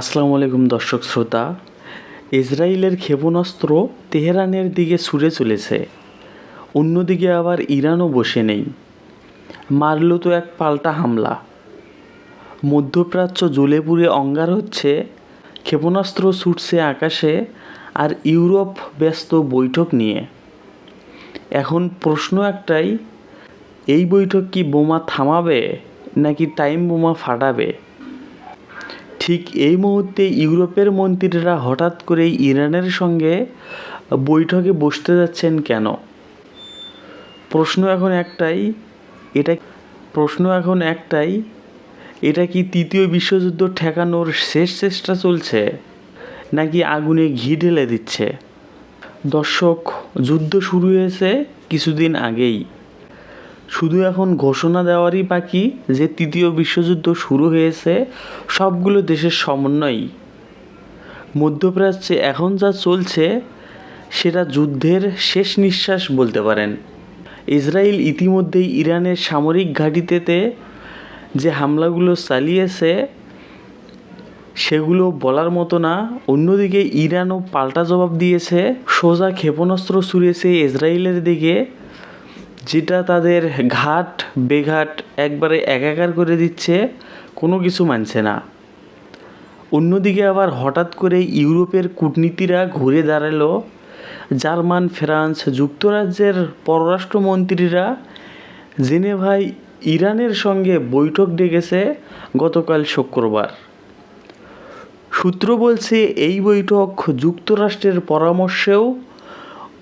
আসসালামু আলাইকুম দর্শক শ্রোতা। ইসরায়েলের ক্ষেপণাস্ত্র তেহরানের দিকে ছুড়ে চলেছে। অন্যদিকে আবার ইরানও বসে নেই। মারল তো এক পাল্টা হামলা। মধ্যপ্রাচ্য জ্বলে পুড়ে অঙ্গার হচ্ছে, ক্ষেপণাস্ত্র ছুটছে আকাশে আর ইউরোপ ব্যস্ত বৈঠক নিয়ে। এখন প্রশ্ন একটাই, এই বৈঠক কি বোমা থামাবে নাকি টাইম বোমা ফাটাবে? ঠিক এই মুহূর্তে ইউরোপের মন্ত্রীরা হঠাৎ করেই ইরানের সঙ্গে বৈঠকে বসতে যাচ্ছেন কেন? প্রশ্ন এখন একটাই, এটা প্রশ্ন এখন একটাই, এটা কি তৃতীয় বিশ্বযুদ্ধ ঠেকানোর শেষ চেষ্টা চলছে, নাকি আগুনে ঘি ঢেলে দিচ্ছে? দর্শক, যুদ্ধ শুরু হয়েছে কিছুদিন আগেই। শুধু এখন ঘোষণা দেওয়ারই বাকি যে তৃতীয় বিশ্বযুদ্ধ শুরু হয়েছে, সবগুলো দেশের সমন্বয়ই। মধ্যপ্রাচ্যে এখন যা চলছে, সেটা যুদ্ধের শেষ নিঃশ্বাস বলতে পারেন। ইসরায়েল ইতিমধ্যেই ইরানের সামরিক ঘাঁটিতে যে হামলাগুলো চালিয়েছে, সেগুলো বলার মতো না। অন্যদিকে ইরানও পাল্টা জবাব দিয়েছে। সোজা ক্ষেপণাস্ত্র ছুঁড়েছে ইসরায়েলের দিকে। যেটা তাদের ঘাট, বেঘাট একবারে একাকার করে দিচ্ছে, কোনো কিছু মানছে না। অন্যদিকে আবার হঠাৎ করে ইউরোপের কূটনীতিরা ঘুরে দাঁড়াল। জার্মান, ফ্রান্স যুক্তরাজ্যের পররাষ্ট্রমন্ত্রীরা জেনেভায় ইরানের সঙ্গে বৈঠক ডেকেছে গতকাল শুক্রবার। সূত্র বলছে, এই বৈঠক যুক্তরাষ্ট্রের পরামর্শেও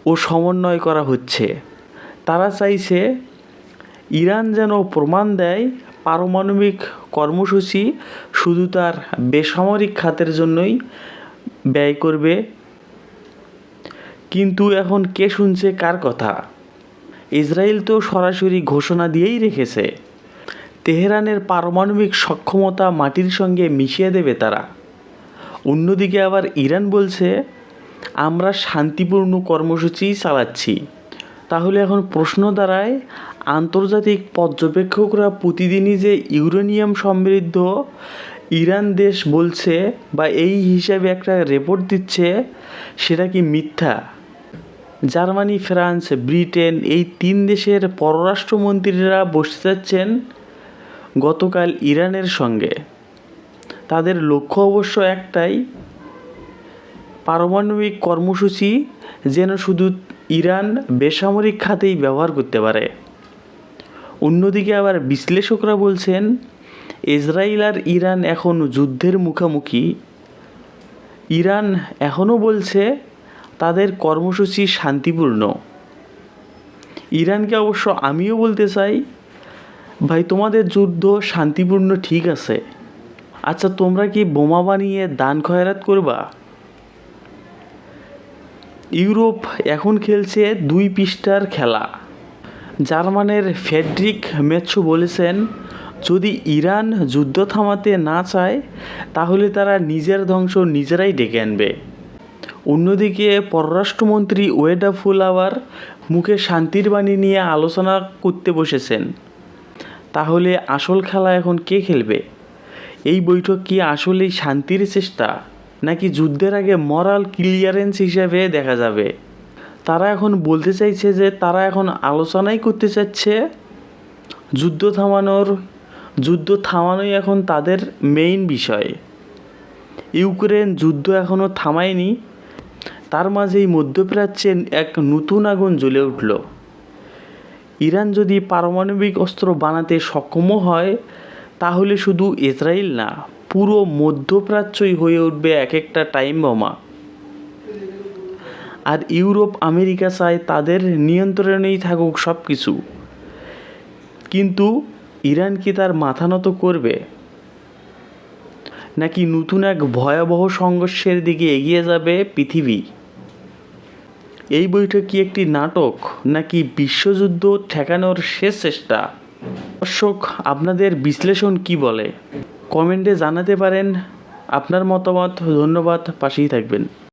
ও সমন্বয় করা হচ্ছে। তারা চাইছে ইরান যেন প্রমাণ দেয় পারমাণবিক কর্মসূচি শুধু তার বেসামরিক খাতের জন্যই ব্যয় করবে। কিন্তু এখন কে শুনছে কার কথা? ইসরায়েল তো সরাসরি ঘোষণা দিয়েই রেখেছে। তেহরানের পারমাণবিক সক্ষমতা মাটির সঙ্গে মিশিয়ে দেবে তারা। অন্যদিকে আবার ইরান বলছে, আমরা শান্তিপূর্ণ কর্মসূচি চালাচ্ছি। তাহলে এখন প্রশ্ন দাঁড়ায়, আন্তর্জাতিক পর্যবেক্ষকরা প্রতিদিনই যে ইউরেনিয়াম সমৃদ্ধ ইরান দেশ বলছে বা এই হিসাবে একটা রিপোর্ট দিচ্ছে, সেটা কি মিথ্যা? জার্মানি, ফ্রান্স, ব্রিটেন এই তিন দেশের পররাষ্ট্রমন্ত্রীরা বসতে যাচ্ছেন গতকাল ইরানের সঙ্গে। তাদের লক্ষ্য অবশ্য একটাই, পারমাণবিক কর্মসূচি যেন শুধু ইরান বেসামরিক খাতেই ব্যবহার করতে পারে। অন্যদিকে আবার বিশ্লেষকরা বলছেন, ইসরায়েল আর ইরান এখন যুদ্ধের মুখোমুখি। ইরান এখনও বলছে, তাদের কর্মসূচি শান্তিপূর্ণ। ইরানকে অবশ্য আমিও বলতে চাই, ভাই, তোমাদের যুদ্ধ শান্তিপূর্ণ ঠিক আছে। আচ্ছা তোমরা কি বোমা বানিয়ে দান খয়রাত করবা? ইউরোপ এখন খেলছে দুই পৃষ্ঠার খেলা। জার্মানের ফেডরিক মেটসো বলেছেন, যদি ইরান যুদ্ধ থামাতে না চায়, তাহলে তারা নিজের ধ্বংস নিজেরাই ডেকে আনবে। অন্যদিকে পররাষ্ট্রমন্ত্রী ওয়েডা ফুল আবার মুখে শান্তির বাণী নিয়ে আলোচনা করতে বসেছেন। তাহলে আসল খেলা এখন কে খেলবে? এই বৈঠক কি আসলেই শান্তির চেষ্টা? নাকি যুদ্ধের আগে মরাল ক্লিয়ারেন্স হিসেবে দেখা যাবে? তারা এখন বলতে চাইছে যে তারা এখন আলোচনাই করতে চাচ্ছে। যুদ্ধ থামানোর, যুদ্ধ থামানোই এখন তাদের মেইন বিষয়। ইউক্রেন যুদ্ধ এখনও থামায়নি। তার মাঝেই মধ্যপ্রাচ্যে এক নতুন আগুন জ্বলে উঠল। ইরান যদি পারমাণবিক অস্ত্র বানাতে সক্ষমও হয়, তাহলে শুধু ইসরায়েল না পুরো মধ্যপ্রাচ্যই হয়ে উঠবে এক একটা টাইম বোমা। আর ইউরোপ, আমেরিকা চায় তাদের নিয়ন্ত্রণেই থাকুক সব কিছু কিন্তু ইরান কি তার মাথা নত করবে? নাকি নতুন এক ভয়াবহ সংঘর্ষের দিকে এগিয়ে যাবে পৃথিবী? এই বইটা কি একটি নাটক, নাকি বিশ্বযুদ্ধ ঠেকানোর শেষ চেষ্টা? দর্শক, আপনাদের বিশ্লেষণ কি বলে? কমেন্টে জানাতে পারেন। আপনার মতামত ধন্যবাদ। পাশেই থাকবেন।